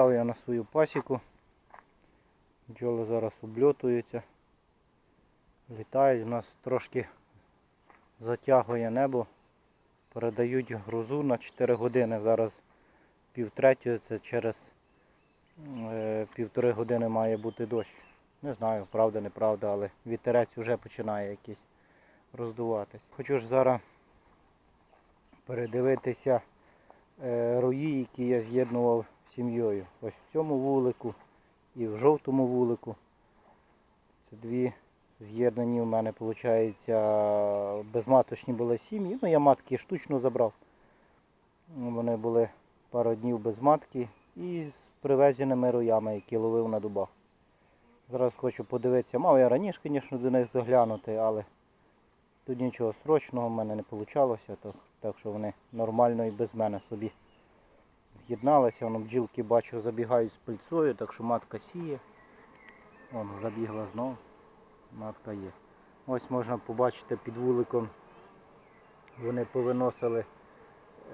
Приїхав я на свою пасіку. Бджоли зараз обльотуються. Літають, у нас трошки затягує небо. Передають грозу на 4 години. Зараз півтретього, це через е, півтори години має бути дощ. Не знаю, правда, неправда, але вітерець вже починає якийсь роздуватись. Хочу ж зараз передивитися е, рої, які я з'єднував сім'єю. Ось в цьому вулику і в жовтому вулику. Це дві з'єднані у мене, виходить, безматочні були сім'ї. Ну, я матки штучно забрав. Ну, Вони були пару днів без матки і з привезеними роями, які ловив на дубах. Зараз хочу подивитися. Мав я раніше, звісно, до них заглянути, але тут нічого срочного в мене не вийшло, так, так що вони нормально і без мене собі з'єдналися. Воно бджілки бачу забігають з пильцою, так що матка сіє. Вон забігла знову. Матка є. Ось можна побачити під вуликом. Вони повиносили,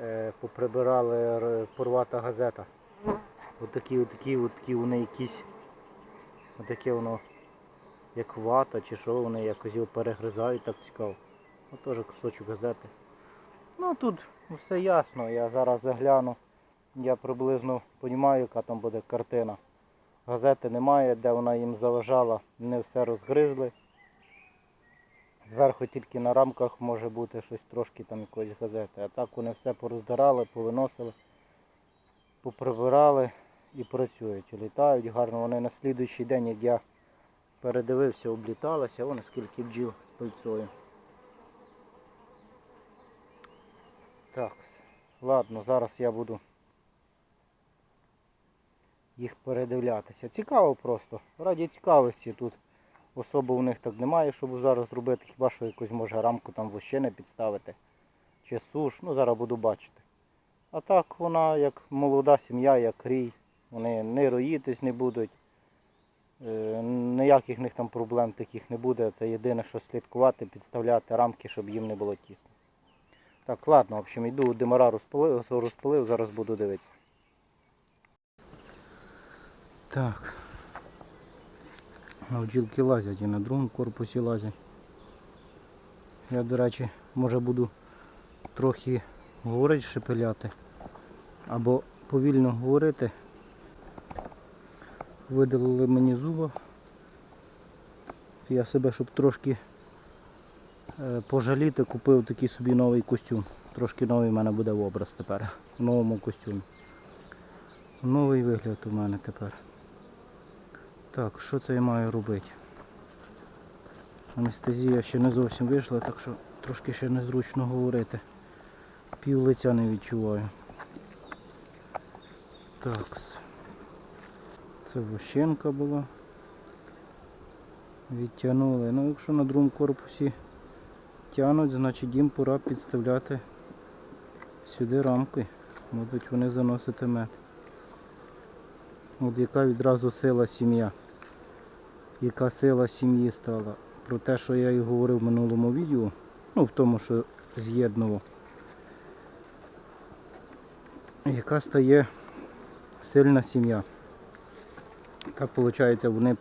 е, поприбирали порвата газета. Отакі, отакі, отакі вони якісь. Отаке воно як вата чи що, вони якось його перегризають, так цікаво. Ось теж кусочок газети. Ну тут все ясно, я зараз загляну. Я приблизно розумію, яка там буде картина. Газети немає, де вона їм заважала, не все розгризли. Зверху тільки на рамках може бути щось трошки там якоїсь газети. А так вони все пороздирали, повиносили, поприбирали і працюють. Літають гарно. Вони на слідуючий день, як я передивився, обліталися, вон скільки бджіл з пильцою. Так, ладно, зараз я буду їх передивлятися. Цікаво просто. Раді цікавості тут особи у них так немає, щоб зараз робити. Хіба що якусь може рамку там вощини підставити. Чи суш, ну зараз буду бачити. А так вона як молода сім'я, як рій. Вони не роїтись не будуть. Е, Ніяких них там проблем таких не буде. Це єдине, що слідкувати, підставляти рамки, щоб їм не було тісно. Так, ладно, в общем, йду димара розпалив, розпалив, зараз буду дивитися. Так. А бджілки лазять і на другому корпусі лазять. Я, до речі, може буду трохи говорити, шепеляти. Або повільно говорити. Видалили мені зуба. Я себе, щоб трошки е, пожаліти, купив такий собі новий костюм. Трошки новий в мене буде образ тепер. В новому костюмі. Новий вигляд у мене тепер. Так, що це я маю робити? Анестезія ще не зовсім вийшла, так що трошки ще незручно говорити. Пів лиця не відчуваю. Так. Це вощенка була. Відтягнули. Ну якщо на другому корпусі тягнуть, значить їм пора підставляти сюди рамки. Будуть вони заносити мед. От яка відразу сила сім'я. Яка сила сім'ї стала. Про те, що я і говорив в минулому відео, ну в тому, що з'єднував. Яка стає сильна сім'я. Так виходить, вони б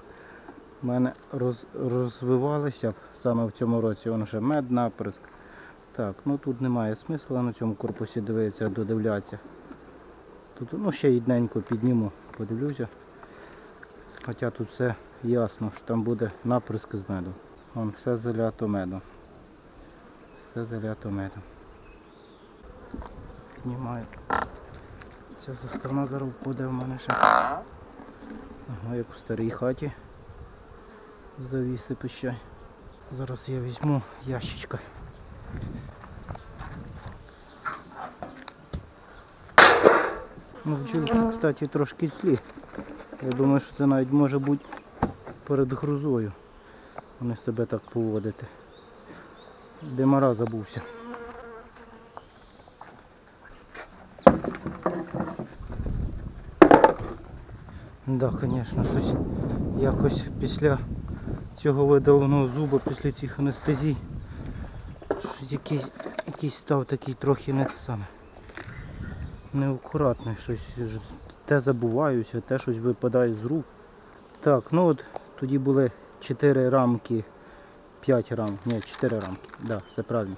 в мене роз, розвивалися б саме в цьому році. Воно ще мед наприск. Так, ну тут немає смисла на цьому корпусі дивитися, додивлятися. Тут ну ще рідненько підніму, подивлюся. Хоча тут все ясно, що там буде наприск з меду. Вон все залято медом. Все залято медом. Піднімаю. Ця заставна зараз впаде в мене ще. Ага, як у старій хаті. Завіси пищай. Зараз я візьму ящичка. Ну, бджілки, кстати, трошки злі. Я думаю, що це навіть може бути перед грозою. Вони себе так поводити. Демара забувся. Да, звісно, щось якось після цього видаленого зуба, після цих анестезій, щось якийсь, якийсь став такий трохи не саме. Неакуратний щось. те забуваюся, те щось випадає з рук. Так, ну от тоді були 4 рамки, 5 рамок, ні, 4 рамки, да, все правильно.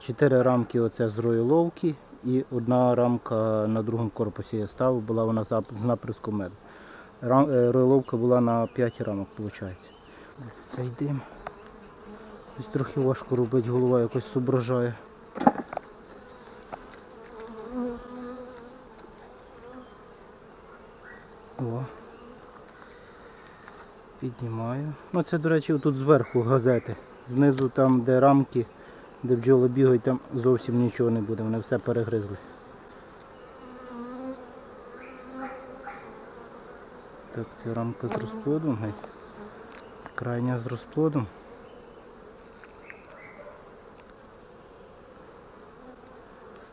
4 рамки оце з роїловки і одна рамка на другому корпусі я ставив, була вона з наприском меду. Рам, е, роїловка була на 5 рамок, виходить. Ось трохи важко робити, голова якось зображає. О. Піднімаю. Ну це, до речі, тут зверху газети. Знизу там, де рамки, де бджоли бігають, там зовсім нічого не буде, вони все перегризли. Так, це рамка з розплодом. Крайня з розплодом.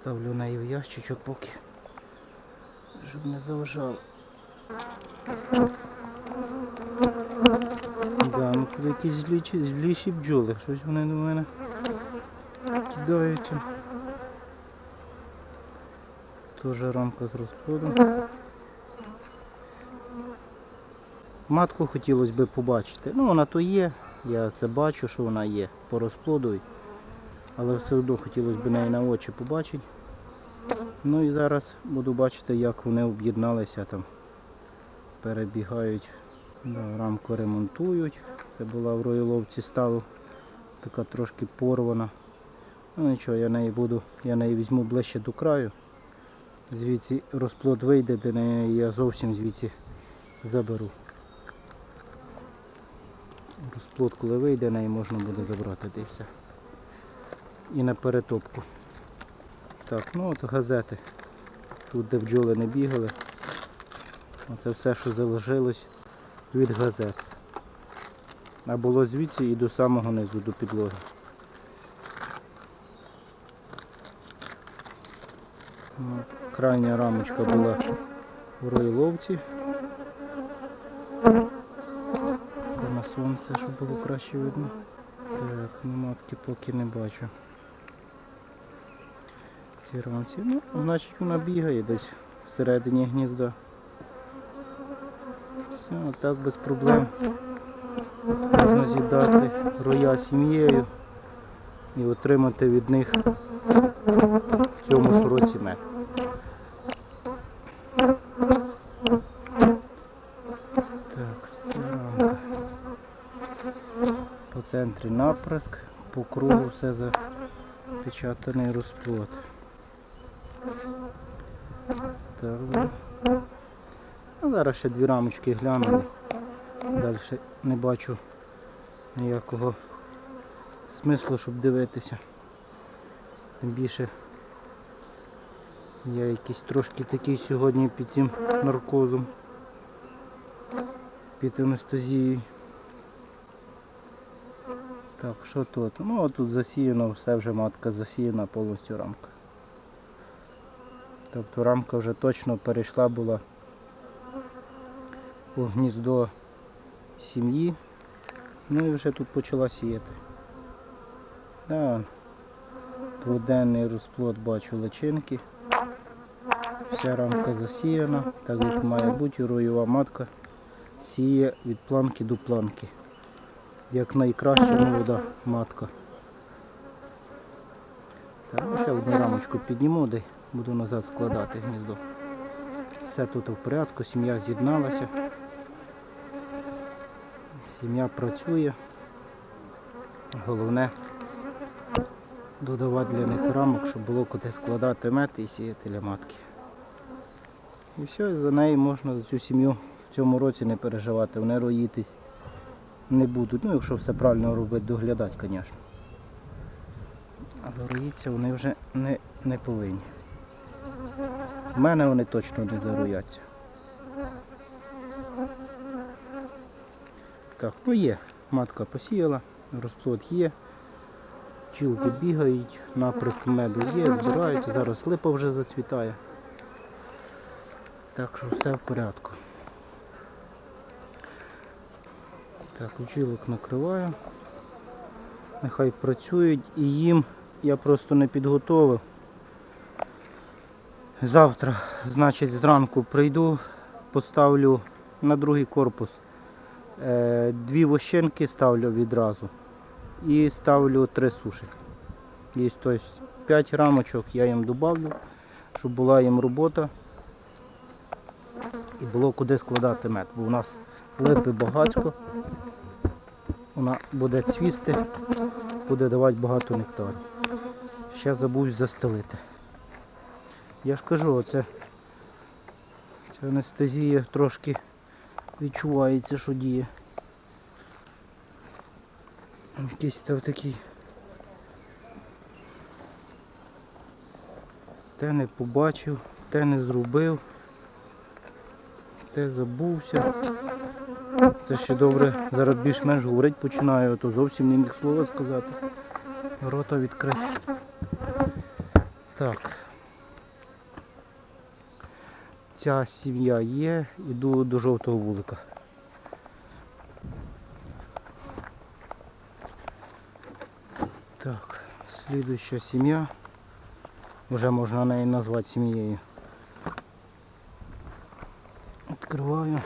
Ставлю неї в ящичок поки, щоб не заважало. Да, ну тут якісь злічі, зліші бджоли, щось вони до мене кидаються. Тоже рамка з розплодом. Матку хотілося б побачити. Ну вона то є, я це бачу, що вона є по розплоду. Але все одно хотілося б неї на очі побачити. Ну і зараз буду бачити, як вони об'єдналися там. Перебігають, да, рамку ремонтують. Це була в роїловці ставив, така трошки порвана. Ну нічого, я неї буду, я неї візьму ближче до краю. Звідси розплод вийде, де неї я зовсім звідси заберу. Розплод, коли вийде, неї можна буде забрати де все. І на перетопку. Так, ну от газети. Тут де бджоли не бігали. Оце все, що залишилось від газет. А було звідси і до самого низу, до підлоги. Ну, Крайня рамочка була в роїловці. Така на сонце, щоб було краще видно. Так, ну матки поки не бачу. В Цій рамці. Ну, значить вона бігає десь всередині гнізда. Все, так без проблем. Можна з'їдати роя сім'єю і отримати від них в цьому ж році мед. Так. По центрі наприск, по кругу все запечатаний розплод. Ставлю. Зараз ще дві рамочки глянули. Далі не бачу ніякого смислу, щоб дивитися. Тим більше я якийсь трошки такий сьогодні під цим наркозом, під анестезією. Так, що тут? Ну а тут засіяно, все вже матка засіяна повністю рамка. Тобто рамка вже точно перейшла була у гніздо сім'ї. Ну і вже тут почала сіяти. Да, дводенний розплод бачу личинки. Вся рамка засіяна, так як має бути, роєва матка сіє від планки до планки. Як найкраща молода матка. Так, ну, ще одну рамочку підніму, де буду назад складати гніздо. Все тут в порядку, сім'я з'єдналася. Сім'я працює. Головне додавати для них рамок, щоб було куди складати мед і сіяти для матки. І все, за неї можна за цю сім'ю в цьому році не переживати, вони роїтись не будуть. Ну, якщо все правильно робити, доглядати, звісно. Але роїться вони вже не, не повинні. У мене вони точно не зарояться. Так, ну є. Матка посіяла, розплод є. Пчілки бігають, наприск меду є, збирають, зараз липа вже зацвітає. Так що все в порядку. Так, бджілок накриваю. Нехай працюють і їм я просто не підготовив. Завтра Значить, зранку прийду, поставлю на другий корпус. Е, Дві вощенки ставлю відразу. І ставлю три суші. І тобто 5 рамочок я їм додавлю, щоб була їм робота. І було куди складати мед. Бо у нас липи багатько. Вона буде цвісти, буде давати багато нектару. Ще забудь застелити. Я ж кажу, оце ця анестезія трошки відчувається, що діє. Якийсь там такий. Те не побачив, те не зробив, те забувся. Це ще добре, зараз більш-менш говорити починаю, а то зовсім не міг слова сказати. Рота відкрити. Так. Ця сім'я є, іду до жовтого вулика. Так, слідуюча сім'я. Вже можна неї назвати сім'єю. Відкриваю.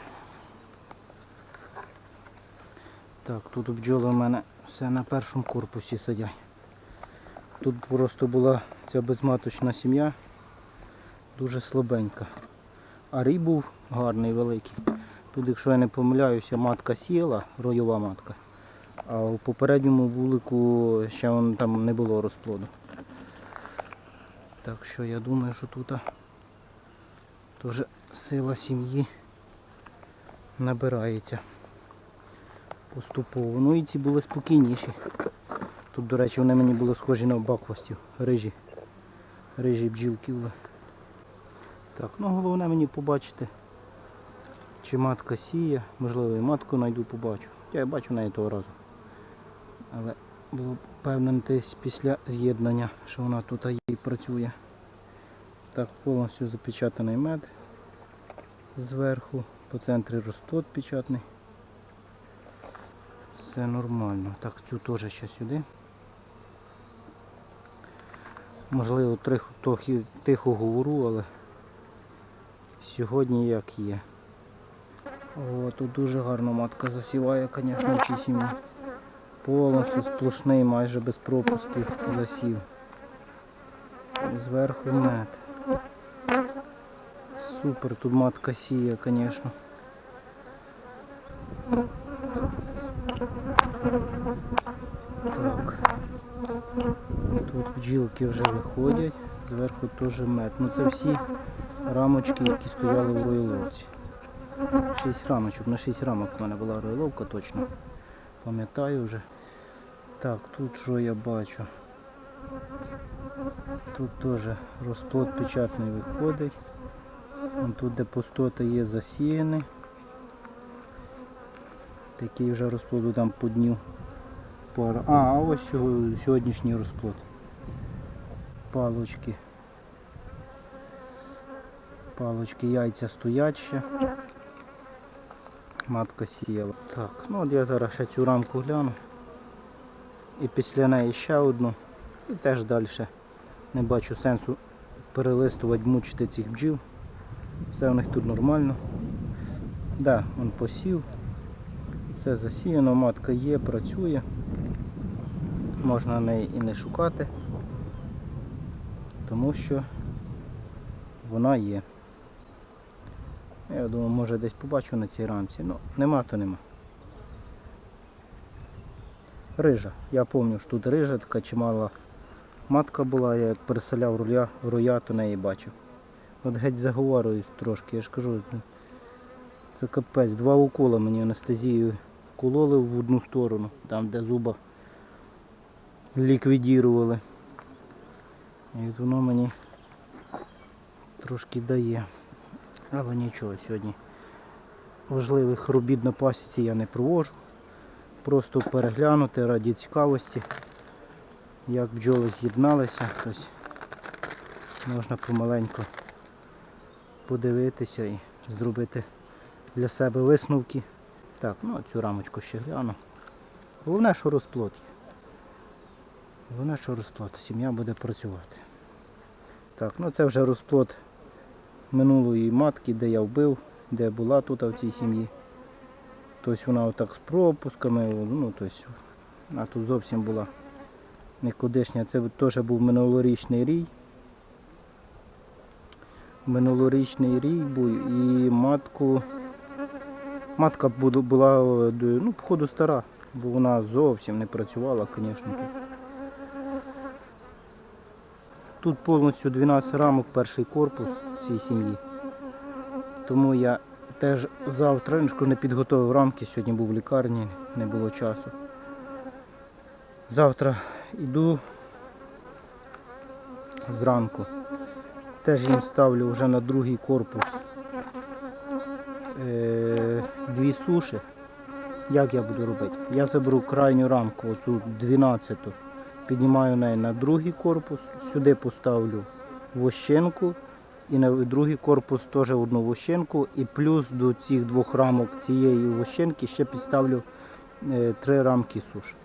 Так, тут бджоли в мене все на першому корпусі сидять. Тут просто була ця безматочна сім'я, дуже слабенька. А рій був гарний, великий. Тут, якщо я не помиляюся, матка сіла, ройова матка. А у попередньому вулику ще вон там не було розплоду. Так що я думаю, що тут теж сила сім'ї набирається поступово. Ну і ці були спокійніші. Тут, до речі, вони мені були схожі на баквастів, рижі. Рижі бджілки були. Так, ну головне мені побачити, чи матка сіє, можливо і матку знайду, побачу. Я бачу неї того разу. Але було впевнений після з'єднання, що вона тут і працює. Так, повністю запечатаний мед зверху, по центрі розплод печатний. Все нормально. Так, цю теж ще сюди. Можливо, тихо говорю, але сьогодні як є. О, тут дуже гарно матка засіває, звісно, в цій сім'ї. Повністю сплошний, майже без пропусків засів. Зверху мед. Супер, тут матка сіє, звісно. Так. Тут бджілки вже виходять, зверху теж мед. Ну це всі рамочки, які стояли в роїловці. Шість рамочок, на 6 рамок в мене була роїловка точно. Пам'ятаю вже. Так, тут що я бачу? Тут теж розплод печатний виходить. Тут де пустота є засіяний. Такий вже розплоду там по дню. А ось сьогоднішній розплод. Палочки. Палочки, яйця стоять ще. Матка сіяла. Так, ну от я зараз ще цю рамку гляну. І після неї ще одну. І теж далі. Не бачу сенсу перелистувати, мучити цих бджіл. Все у них тут нормально. Да, он посів. Все засіяно, матка є, працює. Можна неї і не шукати, тому що вона є. Я думаю, може десь побачу на цій рамці. Ну, нема, то нема. Рижа. Я пам'ятаю, що тут рижа така чимала матка була, я як переселяв руля, роя, то неї бачив. От геть заговорююсь трошки, я ж кажу, це капець. Два укола мені анестезію кололи в одну сторону, там де зуба ліквідірували. І воно мені трошки дає. Але нічого, сьогодні важливих робіт на пасіці я не провожу. Просто переглянути раді цікавості, як бджоли з'єдналися. Можна помаленьку подивитися і зробити для себе висновки. Так, ну цю рамочку ще гляну. Головне, що розплод є. Головне, що розплод. Сім'я буде працювати. Так, ну це вже розплод минулої матки, де я вбив, де була тут в цій сім'ї. Тобто вона отак з пропусками, ну тобто, а тут зовсім була никудишня. Це теж був минулорічний рій. Минулорічний рій був і матку. Матка була ну, походу стара, бо вона зовсім не працювала, звісно. Тут. тут повністю 12 рамок перший корпус цій сім'ї. Тому я теж завтра не підготовив рамки, сьогодні був в лікарні, не було часу. Завтра йду зранку. Теж їм ставлю вже на другий корпус е, дві суші. Як я буду робити? Я заберу крайню рамку, оцю 12-ту, піднімаю неї на другий корпус, сюди поставлю вощенку і на другий корпус теж одну вощенку і плюс до цих двох рамок цієї вощенки ще підставлю е, три рамки суш.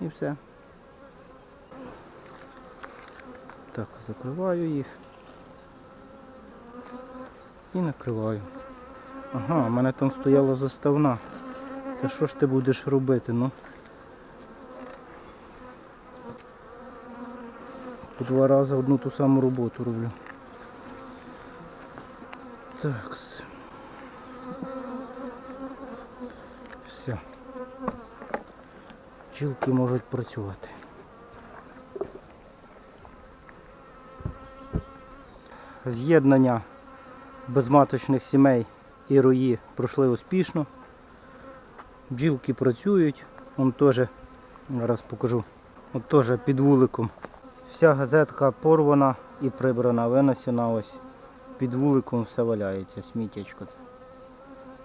І все. Так, закриваю їх. І накриваю. Ага, в мене там стояла заставна. Та що ж ти будеш робити, ну? По два рази одну ту саму роботу роблю. Так. Все. Пчілки можуть працювати. З'єднання безматочних сімей і рої пройшли успішно. Бджілки працюють. Вон теж, зараз покажу, от теж під вуликом. Вся газетка порвана і прибрана, винесена ось. Під вуликом все валяється, сміттячко.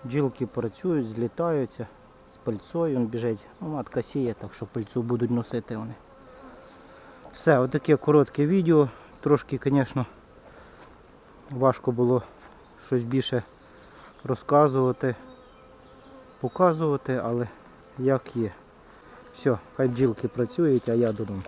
Бджілки працюють, злітаються з пальцою, він біжить. Ну, матка сіє, так що пальцю будуть носити вони. Все, отаке коротке відео. Трошки, звісно, важко було щось більше розказувати, показувати, але як є. Все, хай бджілки працюють, а я додому.